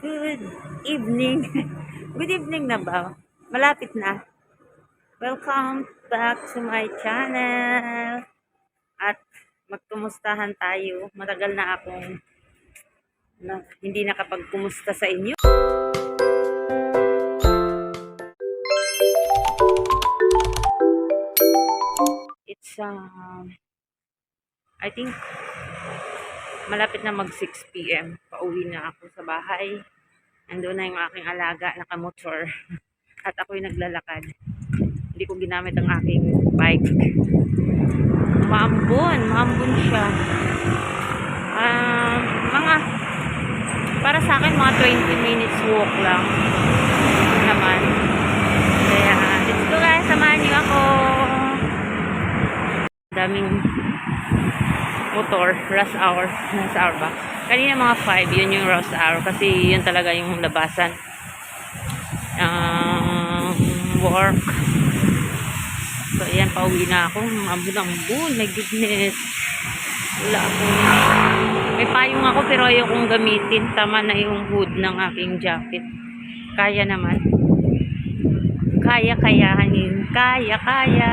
Good evening. Good evening na ba? Malapit na. Welcome back to my channel. At magkumustahan tayo. Matagal na akong na, hindi nakapagkumusta sa inyo. It's um I think malapit na mag 6 p.m. Pauwi na ako sa bahay. Nandun na yung aking alaga, nakamotor. At ako'y naglalakad. Hindi ko ginamit ang aking bike. Maambon, maambon siya. Ah, mga, para sa akin, mga 20 minutes walk lang. Naman. Kaya, let's go guys, samahan niyo ako. Daming motor, rush hour, rush hour ba? Kanina mga 5, yun yung rush hour kasi yun talaga yung labasan. Um, work. So, ayan, pauwi na ako. Ambun-ambun, my goodness. Wala ako. May payong ako pero ayokong gamitin. Tama na yung hood ng aking jacket. Kaya naman. Kaya-kayahanin. Kaya-kaya.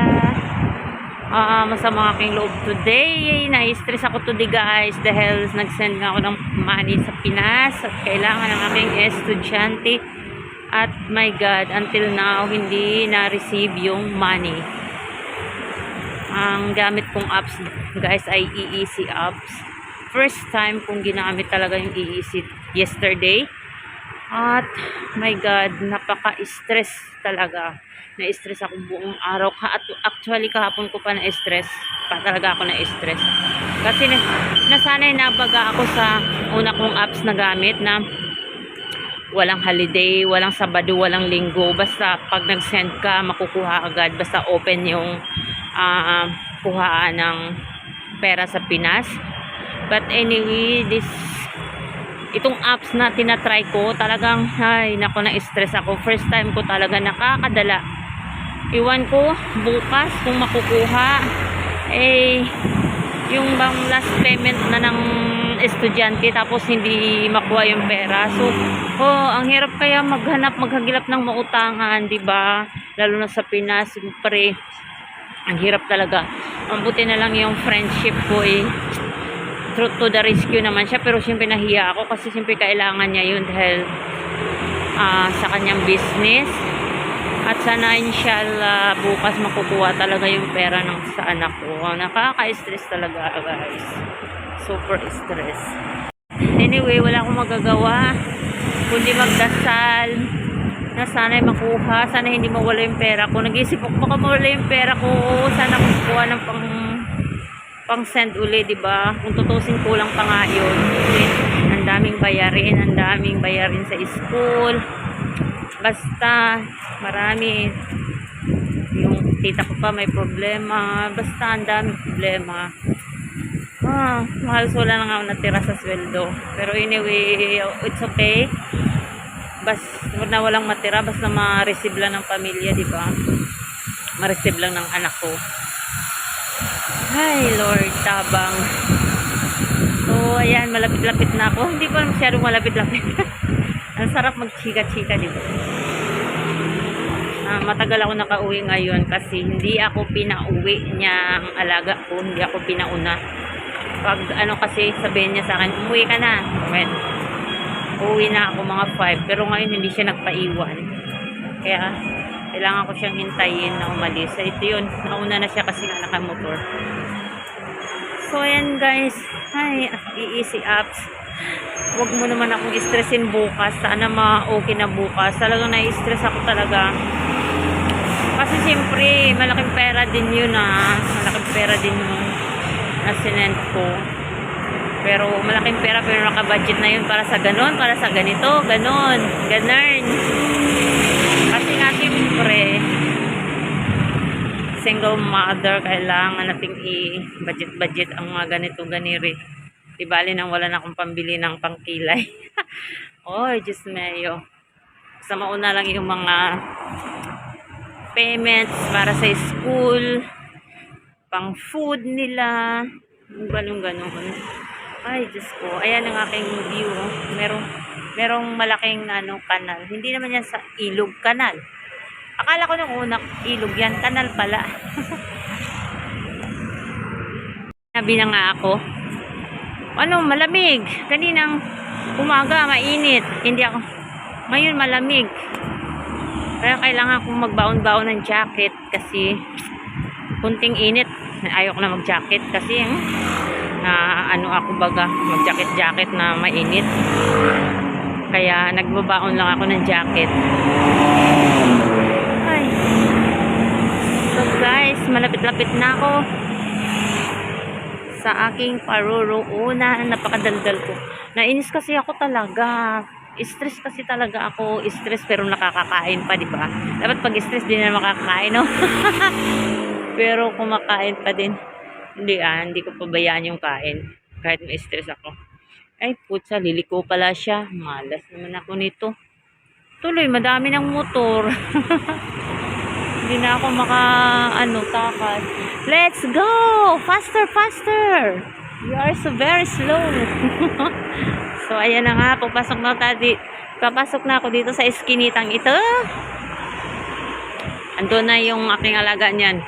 Ah, masama aking loob today. Na-stress ako today guys dahil nag-send nga ako ng money sa Pinas at kailangan ng aking estudyante. At my God, until now, hindi na-receive yung money. Ang gamit kong apps guys ay EEC apps. First time kong ginamit talaga yung EEC yesterday. At my God, napaka-stress talaga na-stress ako buong araw. At actually, kahapon ko pa na-stress. Pa talaga ako na-stress. Kasi na, nasanay na baga ako sa una kong apps na gamit na walang holiday, walang sabado, walang linggo. Basta pag nag-send ka, makukuha agad. Basta open yung ah, kuhaan ng pera sa Pinas. But anyway, this itong apps na tinatry ko, talagang, ay, nako na-stress ako. First time ko talaga nakakadala iwan ko bukas kung makukuha. Eh yung bang last payment na ng estudyante tapos hindi makuha yung pera. So oh ang hirap kaya maghanap maghagilap ng mautangan di ba? Lalo na sa Pinas siyempre ang hirap talaga. Mabuti na lang yung friendship ko eh truth to the rescue naman siya. Pero siyempre nahiya ako kasi siyempre kailangan niya yun dahil ah, sa kanyang business at sana inshallah bukas makukuha talaga yung pera ng sa anak ko. Nakaka-stress talaga guys. Super stress. Anyway, wala akong magagawa. Kundi magdasal na sana'y makuha. Sana hindi mawala yung pera ko. Nag-isip ako baka mawala yung pera ko. Sana makukuha ng pang pang send uli, di ba? Kung tutusin kulang pa nga yun. Kasi ang daming bayarin, ang daming bayarin sa school. Basta, marami. Yung tita ko pa may problema. Basta, ang daming problema. Ah, mahal wala na nga natira sa sweldo. Pero anyway, it's okay. Basta na walang matira, basta ma-receive lang ng pamilya, di ba? Ma-receive lang ng anak ko. Ay, Lord, tabang. So, ayan, malapit-lapit na ako. Hindi ko masyadong malapit-lapit. Ang sarap magchika-chika, di ba? Ah, matagal ako nakauwi ngayon kasi hindi ako pinauwi niya ang alaga ko. Hindi ako pinauna. Pag ano kasi sabihin niya sa akin, umuwi ka na. Well, uwi na ako mga 5. Pero ngayon hindi siya nagpaiwan. Kaya, kailangan ko siyang hintayin na umalis. So, ito yun. Nauna na siya kasi nga nakamotor. So, ayan guys. Ay, easy apps. Huwag mo naman akong stressin bukas. Sana ma-okay na bukas. Talagang na-stress ako talaga. Kasi siyempre, malaking pera din yun ah. Malaking pera din yung na sinend ko. Pero malaking pera pero naka-budget na yun para sa ganon, para sa ganito, ganon, ganon. Kasi nga siyempre, single mother, kailangan nating i-budget-budget ang mga ganito ganiri. Di bali nang wala na akong pambili ng pangkilay. Oy, Diyos mayo. Sa mauna lang yung mga payments para sa school, pang food nila, yung ganun ganon. Ay, Diyos ko. Ayan ang aking view. oh. Merong, merong malaking ano, kanal. Hindi naman yan sa ilog, kanal. Akala ko nung una, ilog yan, kanal pala. Sabi na nga ako, ano, malamig. Kaninang umaga, mainit. Hindi ako, ngayon malamig. Kaya kailangan kong magbaon-baon ng jacket kasi kunting init. Ayaw ko na mag-jacket kasi hmm, na ano ako baga, mag-jacket-jacket na mainit. Kaya nagbabaon lang ako ng jacket. Ay. So guys, malapit-lapit na ako sa aking paruroonan. Napakadaldal ko. Nainis kasi ako talaga. Stress kasi talaga ako. Stress pero nakakakain pa, di ba? Dapat pag stress din na makakain, no? pero kumakain pa din. Hindi ah, hindi ko pabayaan yung kain. Kahit may stress ako. Ay, putsa, liliko pala siya. Malas naman ako nito. Tuloy, madami ng motor. Hindi na ako maka, ano, takas. Let's go! Faster, faster! You are so very slow. so, ayan na nga. Papasok na tayo Papasok na ako dito sa eskinitang ito. Ando na yung aking alaga niyan.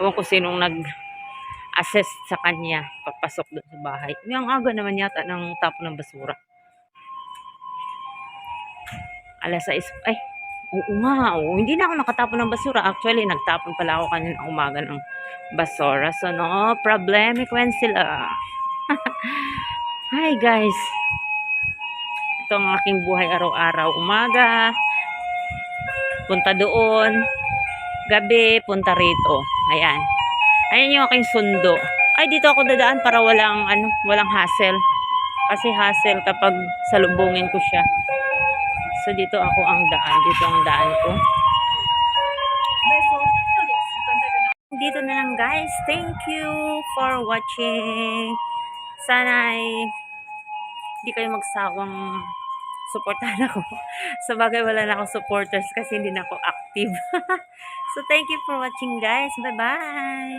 Ewan ko sinong nag-assess sa kanya. Papasok doon sa bahay. Yung aga naman yata ng tapo ng basura. Alas 6. Ay, oo nga. Oo. Hindi na ako nakatapon ng basura. Actually, nagtapon pala ako kanina umaga ng basura. So, no problem. Ikwen sila. Hi, guys. Ito ang aking buhay araw-araw. Umaga, punta doon. Gabi, punta rito. Ayan. Ayan yung aking sundo. Ay, dito ako dadaan para walang, ano, walang hassle. Kasi hassle kapag salubungin ko siya. So, dito ako ang daan. Dito ang daan ko. Dito na lang guys. Thank you for watching. Sana ay hindi kayo magsawang supportahan ako. Sa bagay wala na akong supporters kasi hindi na ako active. so thank you for watching guys. Bye-bye.